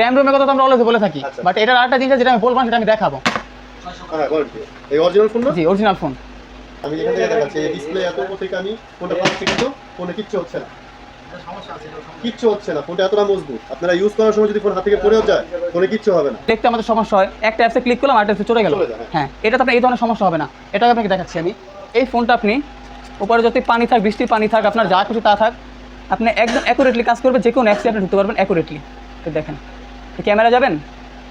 RAM রোমের কথা তো আমরা অলরেডি বলে থাকি আচ্ছা। বাট এটার আরেকটা জিনিস যেটা আমি বলব সেটা আমি দেখাবো। হ্যাঁ এই অরিজিনাল ফোন না? জি অরিজিনাল ফোন আমি এখান থেকে দেখাচ্ছি এই ডিসপ্লে এত উপর থেকে আমি ফোনটা পাচ্ছি কিন্তু ফোনে কিচ্ছু হচ্ছে না। কিচ্ছু হচ্ছে না ফোনটা এতটা মজবুত। আপনারা ইউজ করার সময় যদি ফোন হাত থেকে পড়েও যায় ফোনে কিচ্ছু হবে না। দেখতে আমাদের সমস্যা হয়। একটা অ্যাপসে ক্লিক করলাম আরেকটা অ্যাপসে চলে গেল। হ্যাঁ। হ্যাঁ এটা তো আপনার এই ধরনের সমস্যা হবে না। এটা আপনাকে দেখাচ্ছি আমি। এই ফোনটা আপনি উপরে যদি পানি থাক বৃষ্টির পানি থাক আপনার যা খুশি তা থাক আপনি একদম অ্যাকুরেটলি কাজ করবে যে কোনো অ্যাপসে আপনি ঢুকতে পারবেন অ্যাকুরেটলি দেখেন। ক্যামেরা যাবেন?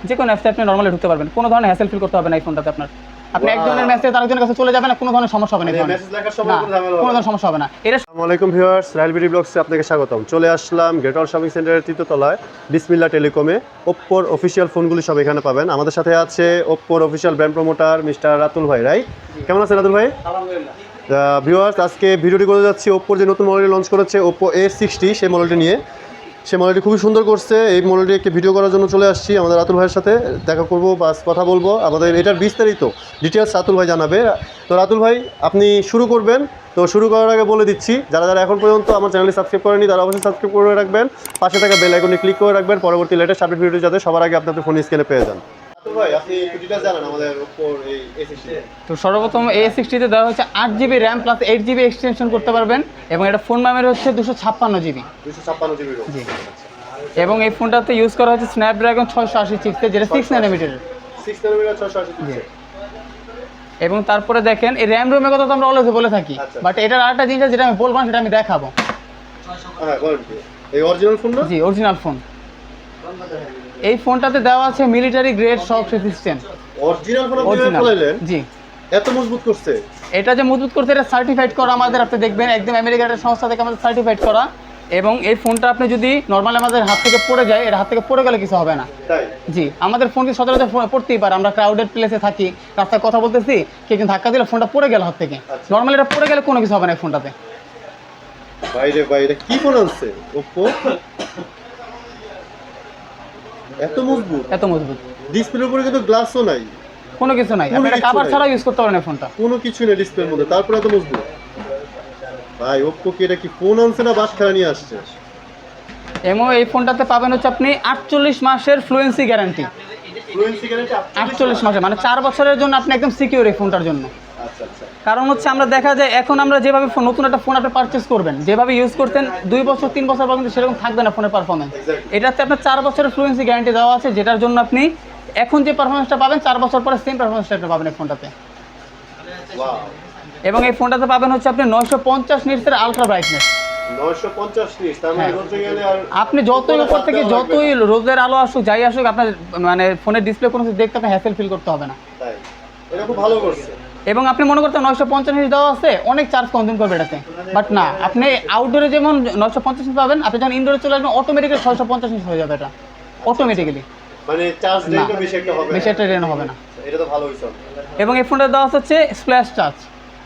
যে কোনো অ্যাপসে আপনি নর্মালি ঢুকতে পারবেন। কোনো ধরনের হ্যাসেল ফিল করতে হবে না এই ফোনটাতে আপনার। আপনি একজনের মেসেজ আরেকজনের কাছে চলে যাবেন না কোনো ধরনের সমস্যা হবে না এই ফোনে। মেসেজ লেখার সময় কোনো ঝামেলা কোনো ধরনের সমস্যা হবে না। এটা আসসালামু আলাইকুম ভিউয়ার্স রায়ল বিডি ব্লগসে আপনাকে স্বাগতম। চলে আসলাম গ্রেট অল শপিং সেন্টারের তৃতীয় তলায় বিসমিল্লা টেলিকমে ওপ্পোর অফিসিয়াল ফোনগুলি সব এখানে পাবেন। আমাদের সাথে আছে ওপ্পোর official brand promoter mister Ratul ভাই রাইট কেমন আছেন রাতুল ভাই? ভিউয়ার্স আজকে ভিডিওটি করে যাচ্ছি ওপ্পোর যে নতুন মডেলটি লঞ্চ করেছে ওপ্পো এ সিক্সটি সেই মডেলটি নিয়ে। সেই মডেলটি খুবই সুন্দর করছে। এই মডেলটি একটি ভিডিও করার জন্য চলে আসছি আমাদের রাতুল ভাইয়ের সাথে। দেখা করব বা কথা বলব। আমাদের এটার বিস্তারিত ডিটেলস রাতুল ভাই জানাবে। তো রাতুল ভাই, আপনি শুরু করবেন। তো শুরু করার আগে বলে দিচ্ছি, যারা যারা এখন পর্যন্ত আমার চ্যানেলটি সাবস্ক্রাইব করেনি তারা অবশ্যই সাবস্ক্রাইব করে রাখবেন। পাশে থাকা বেল আইকনে ক্লিক করে রাখবেন। পরবর্তী লেটেস্ট আপডেট ভিডিও যাতে সবার আগে আপনাদের ফোন স্ক্রিনে পেয়ে যান। তো সর্বপ্রথম এ সিক্সটিতে দেওয়া হচ্ছে আট GB RAM plus eight GB extension করতে পারবেন এবং এটা ফোন মেমোরি হচ্ছে দুশো ছাপ্পান্ন জিবি দুশো ছাপ্পান্ন জিবি জি। এবং এই ফোনটাতে ইউজ করা হচ্ছে স্ন্যাপড্রাগন ছয়শো আশি চিপসে যেটা সিক্স জি। এবং তারপরে দেখেন এই র্যাম রোমের কথা তো আমরা অলরেডি বলে থাকি আচ্ছা। বাট এটার আরেকটা জিনিস আছে যেটা আমি বলব সেটা আমি দেখাবো। হ্যাঁ এই অরিজিনাল ফোন জি অরিজিনাল ফোন এই ফোনটাতে দেওয়া আছে military grade shock resistant original phone আপনি ফলাইলেন জি। এত মজবুত করছে। এটা যে মজবুত করতে এটা সার্টিফাইড করা আমাদের আপনি দেখবেন একদম আমেরিকার একটা সংস্থা থেকে আমাদের সার্টিফাইড করা। এবং এই ফোনটা আপনি যদি নর্মালি আমাদের হাত থেকে পড়ে যায় এর হাত থেকে পড়ে গেলে কিছু হবে না। জি আমাদের ফোন কি সচরাচর পড়তেই পারে আমরা ক্রাউডেড প্লেসে থাকি রাস্তায় কথা বলতেছি কে কিন্তু ধাক্কা দিলে ফোনটা পড়ে গেল হাত থেকে। আচ্ছা। নর্মালি এটা পড়ে গেলে কোনো কিছু হবে না এই ফোনটাতে বাইরে বাইরে কি ফোন আনছে? ওপ্পো এত মজবুত? এত মজবুত। ডিসপ্লের উপরে কিন্তু গ্লাসও নাই। কোনো কিছু নাই। আপনি এটা কাভার। ছাড়া ইউজ করতে পারেন ফোনটা কোনো কিছু নেই ডিসপ্লের মধ্যে। তারপরে এত মজবুত। ভাই ওপ্পো কি এটা কি ফোন আনছে না বাস খেলা নিয়ে আসছে? এবং এই ফোনটাতে পাবেন হচ্ছে আপনি আটচল্লিশ মাসের ফ্লুয়েন্সি গ্যারান্টি ফ্লুয়েন্সি গ্যারান্টি আটচল্লিশ মাসের মানে চার বছরের জন্য আপনি একদম সিকিউর এই ফোনটার জন্য। কারণ হচ্ছে আমরা দেখা যায় এখন আমরা যেভাবে নতুন একটা ফোন আপনি পারচেস করবেন যেভাবে ইউজ করতেন দুই বছর তিন বছর পর্যন্ত সেরকম থাকবে না ফোনের পারফরমেন্স. এটাতে আপনার চার বছরের ফ্লুয়েন্সি গ্যারান্টি দেওয়া আছে যেটার জন্য আপনি এখন যে পারফরমেন্সটা পাবেন চার বছর পরে সেম পারফরমেন্সটা আপনি পাবেন এই ফোনটাতে এবং এই ফোনটাতে পাবেন হচ্ছে আপনি নয়শো পঞ্চাশ নিটসের আলট্রা ব্রাইটনেস 950 নিস তার। বলতে গেলে আর আপনি যতই উপর থেকে যতই রোদের আলো আসুক যাই আসুক আপনার মানে ফোনের ডিসপ্লে কোনো দেখতে আপনি হ্যাসেল ফিল করতে হবে না। এটা খুব ভালো করছে। এবং আপনি মনে করতে নয়শো পঞ্চাশ দেওয়া আছে অনেক চার্জ কনজিউম করবে এটাতে। বাট না আপনি আউটডোরে যেমন নয়শো পঞ্চাশ পাবেন আপনি যখন ইনডোরে চলে আসবেন অটোমেটিক্যালি ছয়শো পঞ্চাশ হয়ে যাবে এটা। অটোমেটিক্যালি মানে চার্জ বেশি একটা হবে। বেশি। একটা রেন হবে না। এটা তো ভালো হইছে। এবং এই ফোনটা দেওয়া হচ্ছে স্প্ল্যাশ চার্জ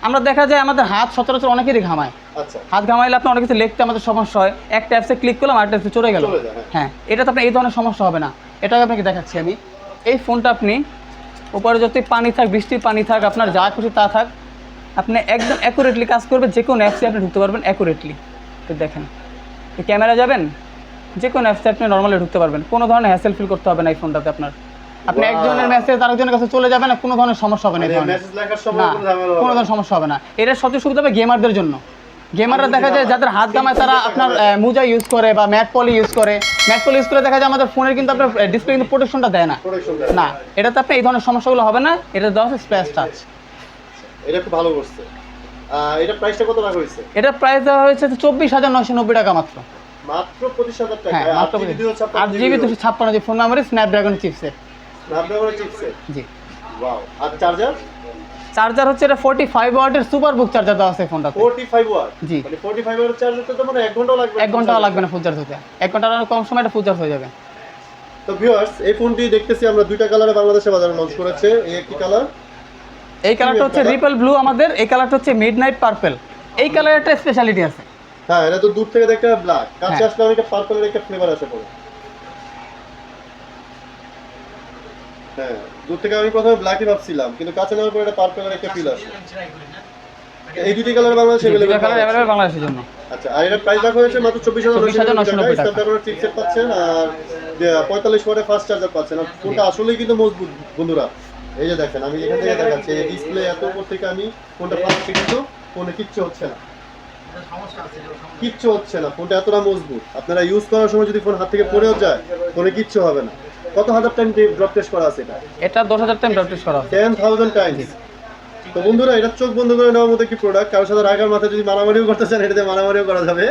আমরা দেখা যায় আমাদের হাত সচরাচর অনেকেরই ঘামায়। আচ্ছা। হাত ঘামাইলে আপনি অনেক কিছু লিখতে আমাদের সমস্যা হয়। একটা অ্যাপসে ক্লিক করলাম আরেকটা অ্যাপসে চলে গেল। হ্যাঁ। হ্যাঁ এটা তো আপনার এই ধরনের সমস্যা হবে না। এটাকে আপনাকে দেখাচ্ছি আমি। এই ফোনটা আপনি উপরে যতই পানি থাক বৃষ্টির পানি থাক আপনার যা খুশি তা থাক আপনি একদম অ্যাকুরেটলি কাজ করবে যে কোনো অ্যাপসে আপনি ঢুকতে পারবেন অ্যাকুরেটলি তো দেখেন এই ক্যামেরা যাবেন যে কোনো অ্যাপসে আপনি নর্মালি ঢুকতে পারবেন। কোনো ধরনের হ্যাসেল ফিল করতে হবে না এই ফোনটাতে আপনার। আপনি একজনের মেসেজ আরেকজনের কাছে চলে যাবেন না কোনো ধরনের সমস্যা হবে না কোনো ধরনের সমস্যা হবে না। এটা সবচেয়ে সুবিধা হবে গেমারদের জন্য। গেমাররা দেখা যায় যাদের হাত গামায় তারা আপনার মোজা ইউজ করে বা ম্যাট পলি ইউজ করে। ম্যাট পলি ইউজ করে দেখা যায় আমাদের ফোনের কিন্তু আপনার ডিসপ্লে কিন্তু প্রোটেকশনটা দেয় না। না। এটাতে আপনি এই ধরনের সমস্যাগুলো হবে না এটা দেওয়া হচ্ছে স্প্ল্যাশ টাচ এটা খুব ভালো করছে। এটা প্রাইসটা কত রাখা হয়েছে? এটার প্রাইস দেওয়া হয়েছে চব্বিশ হাজার নয়শো নব্বই টাকা মাত্র। মাত্র পঁচিশ হাজার টাকা। হ্যাঁ মাত্র আট জিবি দুশো ছাপ্পান্ন GB phone memory Snapdragon chipset স্ন্যাপড্রাগনের chipset জি। ওয়াও আর চার্জার চার্জার হচ্ছে এটা ফোর্টি ফাইভ ওয়াটের সুপার বুক চার্জার দেওয়া আছে ফোনটাতে। 45 ওয়াট জি। মানে 45 ওয়াটের চার্জারটা তো মানে 1 ঘন্টাও লাগবে এক ঘন্টাও লাগবে না ফুল চার্জ হতে। এক ঘণ্টার কম সময় এটা ফুল চার্জ হয়ে যাবে। তো ভিউয়ার্স এই ফোনটি দেখতেছি আমরা দুইটা কালারে বাংলাদেশে বাজারে লঞ্চ করেছে। এই একটি কালার এই কালারটা হচ্ছে? রিপেল ব্লু আমাদের এই কালারটা হচ্ছে মিড নাইট পার্পেল এই কালারের একটা স্পেশালিটি আছে। হ্যাঁ এটা তো দূর থেকে দেখতে ব্ল্যাক কাছে হ্যাঁ। আসলে অনেকটা পার্পলের একটা ফ্লেভার আছে পড়ে। হ্যাঁ দূর থেকে আমি প্রথমে ব্ল্যাকই ভাবছিলাম কিন্তু কাছে নেওয়ার পরে এটা পার্পলের একটা ফিল আসে এই দুটি কালার বাংলাদেশে available কালার অ্যাভেলেবল বাংলাদেশের জন্য। আচ্ছা আর এটা প্রাইস রাখা হয়েছে মাত্র চব্বিশ হাজার 24,990 টাকা। স্ন্যাপড্রাগনের চিপসেট পাচ্ছেন আর পঁয়তাল্লিশ ওয়াটে ফাস্ট চার্জার পাচ্ছেন। আর ফোনটা আসলেই কিন্তু মজবুত বন্ধুরা। এই যে দেখেন আমি এখান থেকে দেখাচ্ছি ডিসপ্লে এত উপর থেকে আমি ফোনটা পাচ্ছি কিন্তু ফোনে কিচ্ছু হচ্ছে না। কিচ্ছু হচ্ছে না ফোনটা এতটা মজবুত। আপনারা ইউজ করার সময় যদি ফোন হাত থেকে পড়েও যায় ফোনে কিচ্ছু হবে না। কত হাজার টাইম ড্রপ টেস্ট করা আছে এটা? এটা দশ হাজার টাইম ডট করা হবে টেন থাউজেন্ড টাইমস তো বন্ধুরা এটা চোখ বন্ধ করে নেওয়ার মতো একটি প্রোডাক্ট কারোর সাথে রাগার মাথায় যদি মারামারিও করতে চান এটাতে মারামারিও করা যাবে।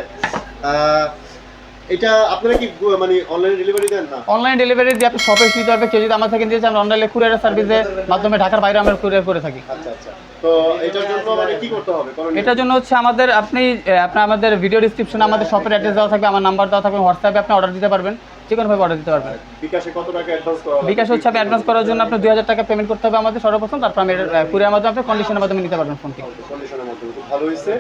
এটা আপনারা কি মানে অনলাইন ডেলিভারি দেন না? অনলাইন ডেলিভারি দিয়ে আপনি শপে দিতে পারবে কেউ যদি আমার থেকে নিতে চান অনলাইনে কুরিয়ার সার্ভিসের মাধ্যমে ঢাকার বাইরে আমরা কুরিয়ার করে থাকি। আচ্ছা আচ্ছা। তো এটার জন্য মানে কি করতে হবে? এটার জন্য হচ্ছে আমাদের আপনি আপনার আমাদের ভিডিও ডিসক্রিপশনে আমাদের শপের অ্যাড্রেস দেওয়া থাকবে আমার নাম্বার দেওয়া থাকবে হোয়াটসঅ্যাপে আপনি অর্ডার দিতে পারবেন। যে কোনোভাবে অর্ডার দিতে পারবেন। বিকাশে কত টাকা অ্যাডভান্স করা লাগবে? বিকাশ হচ্ছে আপনি অ্যাডভান্স করার জন্য আপনি দুই হাজার টাকা পেমেন্ট করতে হবে আমাদের সর্বপ্রথম তারপর আমি কুরিয়ার মাধ্যমে আপনি কন্ডিশনের মাধ্যমে নিতে পারবেন ফোনটি কন্ডিশনের মাধ্যমে ভালো হয়েছে।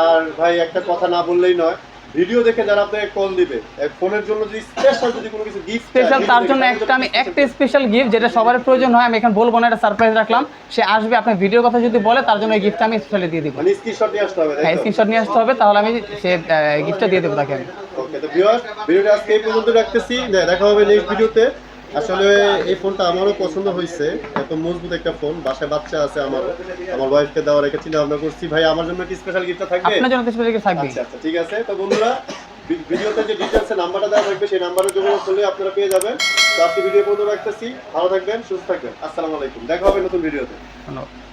আর ভাই একটা কথা না বললেই নয় ভিডিও দেখে যারা আপনাকে কল দিবে ফোনের জন্য যদি স্পেশাল যদি কোনো কিছু গিফট স্পেশাল তার জন্য একটা আমি একটা স্পেশাল গিফট যেটা সবার প্রয়োজন হয় আমি এখন বলব না এটা সারপ্রাইজ রাখলাম। সে আসবে আপনার ভিডিও কথা যদি বলে তার জন্য এই গিফটটা আমি স্পেশালি দিয়ে দিব। মানে স্ক্রিনশট নিয়ে আসতে হবে হ্যাঁ স্ক্রিনশট নিয়ে আসতে হবে তাহলে আমি সে গিফটটা দিয়ে দেবো তাকে আমি। ওকে তো ভিউয়ার্স ভিডিওটা আজকে এই পর্যন্ত রাখতেছি। দেখা হবে নেক্সট ভিডিওতে। আসলে এই ফোনটা আমারও পছন্দ হয়েছে। এত মজবুত একটা ফোন বাসায় বাচ্চা আছে আমারও। আমার ওয়াইফকে দেওয়ার একটা চিন্তা ভাবনা করছি। ভাই আমার জন্য কি স্পেশাল গিফটটা থাকবে? আপনার জন্য স্পেশাল গিফট থাকবে। আচ্ছা আচ্ছা ঠিক আছে। তো বন্ধুরা ভিডিওতে যে ডিটেলসের নাম্বারটা দেওয়া থাকবে সেই নাম্বারে যোগাযোগ করলে আপনারা পেয়ে যাবেন। তো আজকে ভিডিও পর্যন্ত রাখতেছি। ভালো থাকবেন সুস্থ থাকবেন। আসসালামু আলাইকুম। দেখা হবে নতুন ভিডিওতে। ধন্যবাদ।